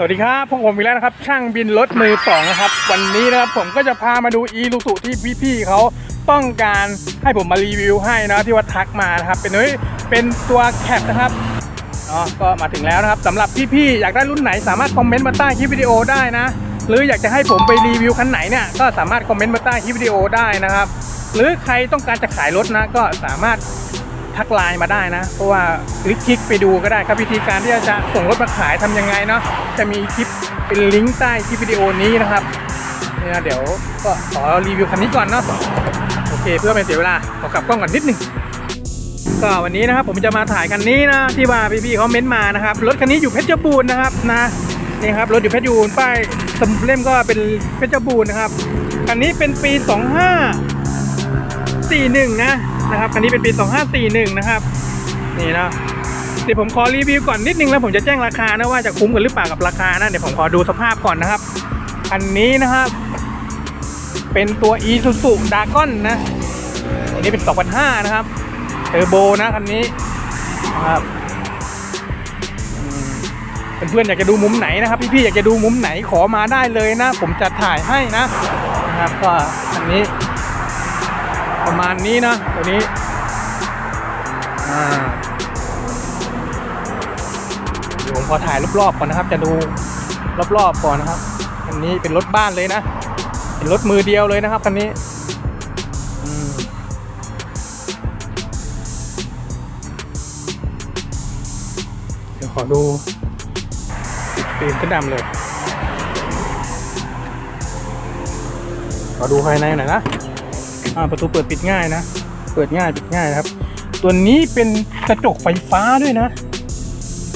สวัสดีครับพวกผมอีกแล้วนะครับ ช่างบินรถมือสองนะครับ วันนี้นะครับผมก็จะพามาดูอีลูสุที่พี่ๆเขาต้องการให้ผมมารีวิวให้นะที่ว่าทักมานะครับ เป็นเฮ้ยเป็นตัวแคปนะครับอ๋อก็มาถึงแล้วนะครับสำหรับพี่ๆอยากได้รุ่นไหนสามารถคอมเมนต์มาใต้คลิปวิดีโอได้นะ หรืออยากจะให้ผมไปรีวิวคันไหนเนี่ยก็สามารถคอมเมนต์มาใต้คลิปวิดีโอได้นะครับ หรือใครต้องการจะขายรถนะก็สามารถ ทักไลน์มาได้นะ เพราะว่าคลิกคลิกไปดูก็ได้ครับวิธีการที่จะส่งรถมาขายทำยังไงเนาะจะมีคลิปเป็นลิงก์ใต้คลิปวิดีโอนี้นะครับเนี่ยเดี๋ยวก็ขอรีวิวคันนี้ก่อนเนาะโอเค เพื่อไม่เสียเวลาขอกลับกล้องก่อนนิดหนึงก็วันนี้นะครับผมจะมาถ่ายคันนี้นะที่ว่าพี่ๆเขาเม้นต์มานะครับรถคันนี้อยู่เพชรบูรณ์นะครับนะนี่ครับรถอยู่เพชรบูรณ์ป้ายสมเล่มก็เป็นเพชรบูรณ์นะครับคันนี้เป็นปี 25 41 นะ นะครับคันนี้เป็นปี 2541 นะครับ นี่นะเดี๋ยวผมขอรีวิวก่อนนิดนึงแล้วผมจะแจ้งราคานะว่าจะคุ้มกันหรือเปล่ากับราคานะเดี๋ยวผมขอดูสภาพก่อนนะครับคันนี้นะครับ เป็นตัว Isuzu d a g o n นะอันนี้เป็น 2005 นะครับเทอร์โบนะคันนี้นะครับเพื่อนๆอยากจะดูมุมไหนนะครับพี่ๆอยากจะดูมุมไหนขอมาได้เลยนะ ผมจะถ่ายให้นะนะครับก็คันนี้ มาณนี้นะตัวนี้อ่าเดี๋ยวผมขอถ่ายรอบๆก่อนนะครับ จะดูรอบๆก่อนนะครับคันนี้เป็นรถบ้านเลยนะเป็นรถมือเดียวเลยนะครับคันนี้เดี๋ยวขอดูปิดฟิล์มขึ้นดำเลย ขอดูภายในหน่อยนะ ประตูเปิดปิดง่ายนะ เปิดง่ายปิดง่ายนะครับ ตัวนี้เป็นกระจกไฟฟ้าด้วยนะ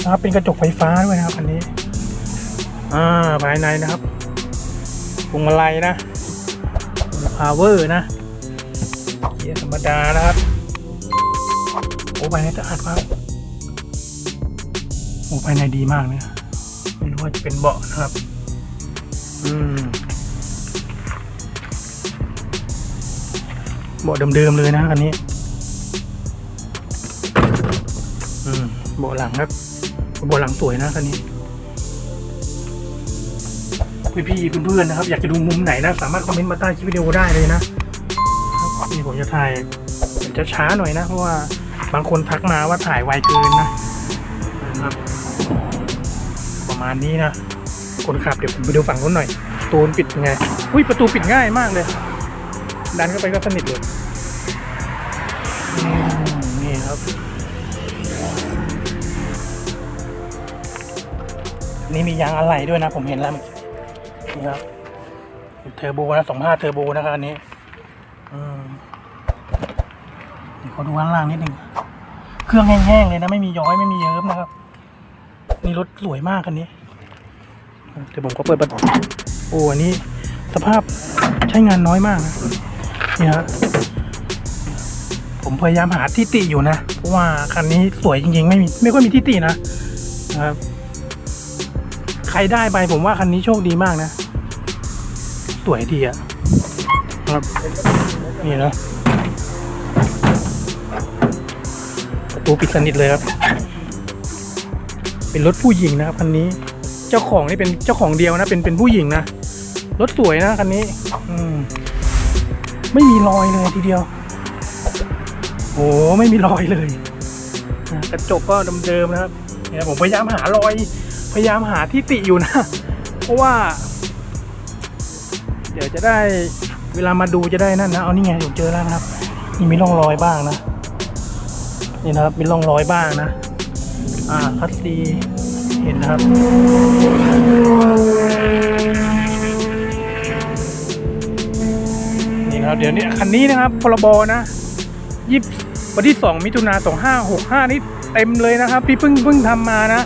นะครับเป็นกระจกไฟฟ้าด้วยนะครับอันนี้ อ่าภายในนะครับพวงมาลัยนะพาวเวอร์นะเกียร์ธรรมดานะครับโอ้ภายในสะอาดมากโอ้ภายในดีมากเนี่ยไม่รู้ว่าจะเป็นเบาะนะครับ อืม เบาะเดิมๆเลยนะคันนี้อืมเบาะหลังครับเบาะหลังสวยนะคันนี้พี่ๆเพื่อนๆนะครับ อยากจะดูมุมไหนนะ สามารถคอมเมนต์มาใต้คลิปวิดีโอได้เลยนะนี่ผมจะถ่ายจะช้าหน่อยนะ เพราะว่าบางคนทักมาว่าถ่ายไวเกินนะนะครับ ประมาณนี้นะ คนขับเดี๋ยวผมไปดูฝั่งนู้นหน่อยประตูนปิดยังไง อุ้ยประตูปิดง่ายมากเลย ดันเข้าไปก็สนิทเลยนี่ครับ นี่มียางอะไหล่ด้วยนะ ผมเห็นแล้วนี่ครับเทอร์โบนะสองห้าเทอร์โบนะครับอันนี้อืมเดี๋ยวขอดูข้างล่างนิดนึงเครื่องแห้งๆเลยนะ ไม่มีย้อยไม่มีเยิ้มนะครับนี่รถสวยมากคันนี้เดี๋ยวผมก็เปิดประตูโอ้อันนี้สภาพใช้งานน้อยมากนะ นี่ฮะผมพยายามหาที่ติอยู่นะ เพราะว่าคันนี้สวยจริงๆ ไม่มีไม่ค่อยมีที่ตินะครับใครได้ไปผมว่าคันนี้โชคดีมากนะ สวยดีอะครับ นี่นะประตูปิดสนิทเลยครับ เป็นรถผู้หญิงนะครับคันนี้เจ้าของนี่เป็นเจ้าของเดียวนะ เป็นเป็นผู้หญิงนะรถสวยนะคันนี้ อืม ไม่มีรอยเลยทีเดียว โอ้ไม่มีรอยเลยกระจกก็เดิมๆนะครับเนี่ยผมพยายามหารอย พยายามหาที่ติอยู่นะ เพราะว่า เดี๋ยวจะได้เวลามาดูจะได้นั่นนะ เอานี่ไงผมเจอแล้วนะครับนี่มีร่องรอยบ้างนะ นี่นะครับมีร่องรอยบ้างนะ อ่าคัสซีเห็นนะครับ นะครับ เดี๋ยวนี้คันนี้นะครับพรบนะยี่วันที่ 2 มิถุนา2565 นี่เต็มเลยนะครับที่เพิ่งเพิ่งทำมานะ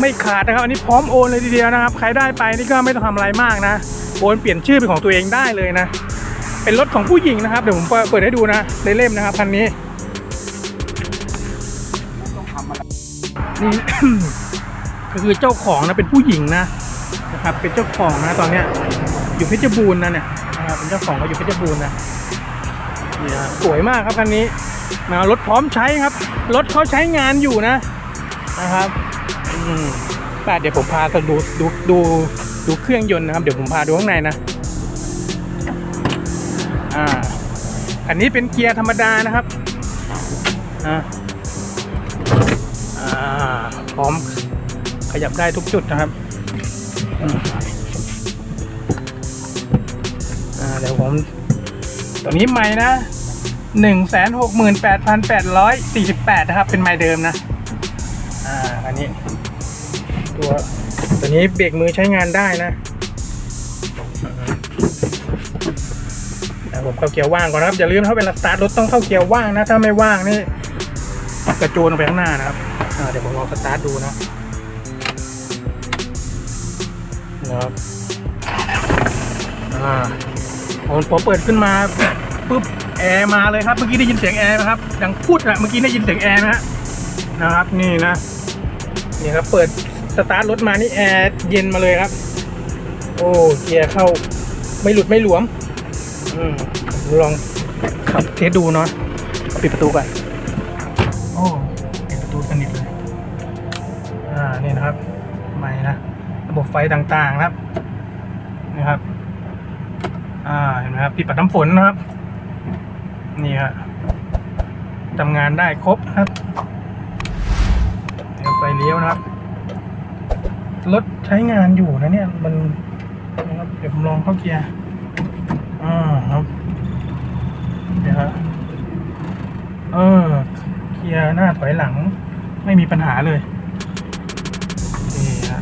ไม่ขาดนะครับอันนี้พร้อมโอนเลยทีเดียวนะครับ ใครได้ไปนี่ก็ไม่ต้องทำอะไรมากนะโอนเปลี่ยนชื่อเป็นของตัวเองได้เลยนะ เป็นรถของผู้หญิงนะครับ เดี๋ยวผมเปิดให้ดูนะในเล่มนะครับคันนี้นี่คือเจ้าของนะเป็นผู้หญิงนะนะครับ เป็นเจ้าของนะตอนเนี้ยอยู่เพชรบูรณ์นะเนี่ย เป็นเจ้าของก็อยู่เพชรบูรณ์นะนี่นะสวยมากครับคันนี้มารถพร้อมใช้ครับ รถเขาใช้งานอยู่นะนะครับอืมป่ะเดี๋ยวผมพาดูดูดูดูเครื่องยนต์นะครับเดี๋ยวผมพาดูข้างในนะอ่าอันนี้เป็นเกียร์ธรรมดานะครับอ่าอ่าพร้อมขยับได้ทุกจุดนะครับ เดี๋ยวผมตัวนี้ไม่นะหนึ่งแสนหกหมื่นแปดพันแปดร้อยสี่สิบแปดนะครับ เป็นไม้เดิมนะ อ่า อันนี้ ตัวตัวนี้เบรกมือใช้งานได้นะแต่ผมเข้าเกียร์ว่างก่อนนะครับ อย่าลืมถ้าเป็นสตาร์ทรถต้องเข้าเกียร์ว่างนะ ถ้าไม่ว่างนี่กระโจนลงไปข้างหน้านะครับเดี๋ยวผมลองสตาร์ทดูนะนะครับอ่า ผมเปิดขึ้นมาปุ๊บแอร์มาเลยครับเมื่อกี้ได้ยินเสียงแอร์ไหมครับดังพูดอะเมื่อกี้ได้ยินเสียงแอร์ไหมฮะนะครับนี่นะนี่ครับเปิดสตาร์ทรถมานี่แอร์เย็นมาเลยครับ โอ้เกียร์เข้าไม่หลุดไม่หลวมอืมลองขับเทสดูเนาะปิดประตูก่อนโอ้ปิดประตูสนิทเลยอ่านี่นะครับไม่นะระบบไฟต่างๆนะครับนะครับ นไหมครับปิดปัดน้ำฝนนะครับ นี่ครับทำงานได้ครบครับเดี๋ยวไฟเลี้ยวนะครับ รถใช้งานอยู่นะเนี่ย มันนะครับเดี๋ยวผมลองเข้าเกียร์อ่าครับเดี๋ยวครับเออเกียร์หน้าถอยหลัง ไม่มีปัญหาเลยนี่ฮะ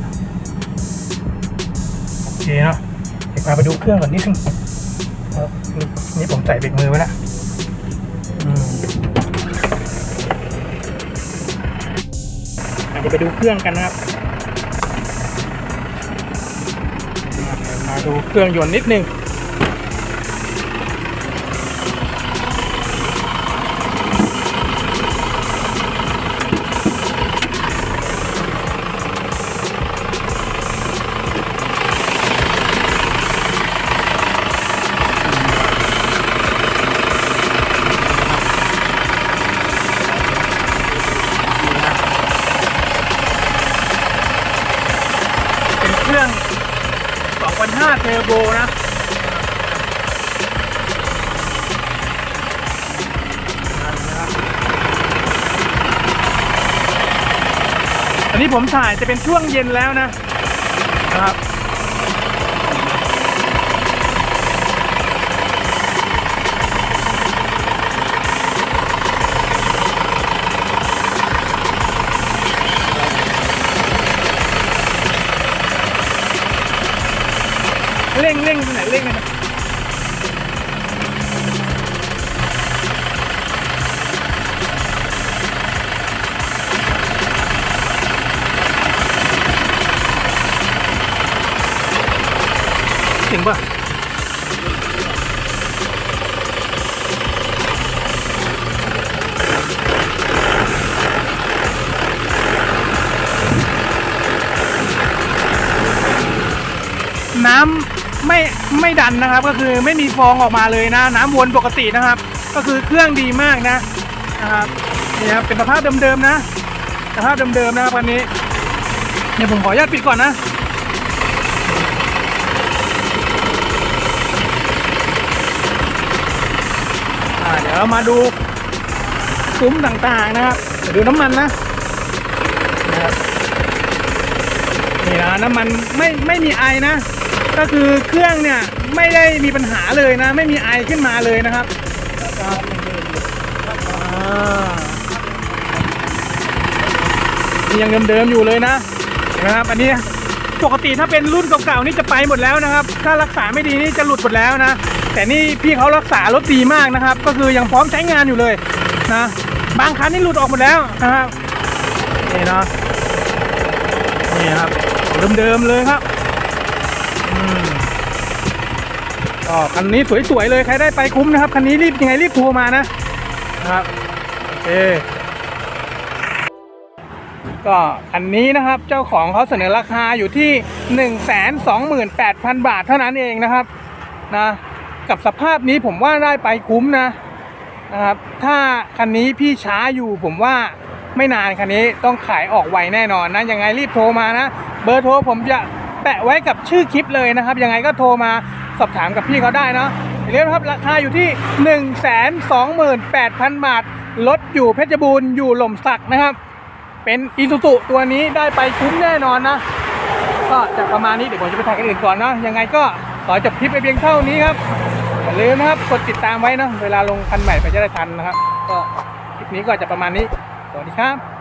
โอเคเนาะเดี๋ยวพาไปดูเครื่องก่อนนิดนึง นี่ผมใส่เบรกมือไว้แล้วอืมอะเดี๋ยวไปดูเครื่องกันนะครับ มาดูเครื่องยนต์นิดนึง เป็นเครื่อง 2,500เทอร์โบนะอันนี้ผมถ่ายจะเป็นช่วงเย็นแล้วนะนะครับ เร่งเร่งไปไหนเร่งกันนะถึงป่ะน้ำ ไม่ไม่ดันนะครับก็คือไม่มีฟองออกมาเลยนะ น้ำวนปกตินะครับ ก็คือเครื่องดีมากนะนะครับนี่ครับเป็นสภาพเดิมๆนะสภาพเดิมๆนะครับวันนี้เดี๋ยวผมขออนุญาตปิดก่อนนะเดี๋ยวมาดูซุ้มต่างๆนะครับเดี๋ยวดูน้ำมันนะนะครับนี่นะน้ำมันไม่ไม่มีไอนะ ก็คือเครื่องเนี่ยไม่ได้มีปัญหาเลยนะ ไม่มีไอขึ้นมาเลยนะครับครับอ่านี่ยังเดิมๆอยู่เลยนะนไหมครับ อันนี้ปกติถ้าเป็นรุ่นเก่าๆนี่จะไปหมดแล้วนะครับ ถ้ารักษาไม่ดีนี่จะหลุดหมดแล้วนะ แต่นี่พี่เขารักษารถดีมากนะครับ ก็คือยังพร้อมใช้งานอยู่เลยนะ บางคันนี่หลุดออกหมดแล้วนะครับนี่เนาะนี่ครับเดิมๆเลยครับ ก็คันนี้สวยๆเลยใครได้ไปคุ้มนะครับคันนี้รีบยังไงรีบโทรมานะนะครับโอเคก็คันนี้นะครับเจ้าของเขาเสนอราคาอยู่ที่ 1 2 8 0 0 0 บาทเท่านั้นเองนะครับนะกับสภาพนี้ผมว่าได้ไปคุ้มนะนะครับถ้าคันนี้พี่ช้าอยู่ผมว่าไม่นานคันนี้ต้องขายออกไวแน่นอนนะยังไงรีบโทรมานะ เบอร์โทรผมจะ แปะไว้กับชื่อคลิปเลยนะครับ ยังไงก็โทรมาสอบถามกับพี่เขาได้เนาะอย่าลืมนะครับราคาอยู่ที่ 1 2 8 0 0 0 บาทรถอยู่เพชรบูรณ์อยู่หล่มสักนะครับ เป็นอีซูซุตัวนี้ได้ไปคุ้มแน่นอนนะ ก็จะประมาณนี้เดี๋ยวผมจะไปถ่ายกันอื่นก่อนเนาะยังไงก็ขอจบคลิปไปเพียงเท่านี้ครับอย่าลืมนะครับกดติดตามไว้นะเวลาลงคันใหม่ไปจะได้ทันนะครับ ก็คลิปนี้ก็จะประมาณนี้สวัสดีครับ